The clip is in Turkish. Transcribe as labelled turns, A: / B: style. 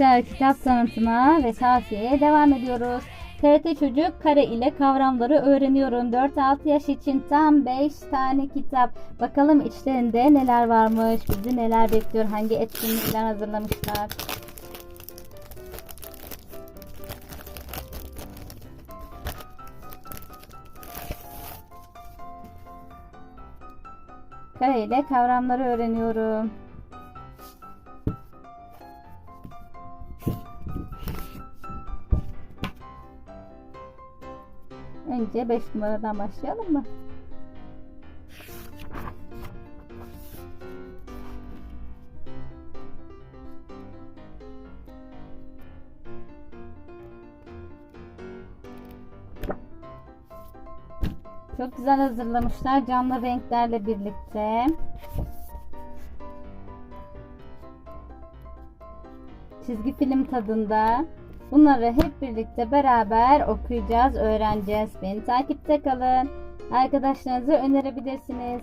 A: arkadaşlar kitap tanıtımına ve tavsiyeye devam ediyoruz. TRT Çocuk kare ile kavramları öğreniyorum. 4-6 yaş için tam 5 tane kitap. Bakalım içlerinde neler varmış, bizi neler bekliyor, hangi etkinlikler hazırlamışlar. Kare ile kavramları öğreniyorum. Önce 5 numaradan başlayalım mı? Çok güzel hazırlamışlar canlı renklerle birlikte. Çizgi film tadında. Bunları hep birlikte beraber okuyacağız, öğreneceğiz. Beni takipte kalın. Arkadaşlarınızı önerebilirsiniz.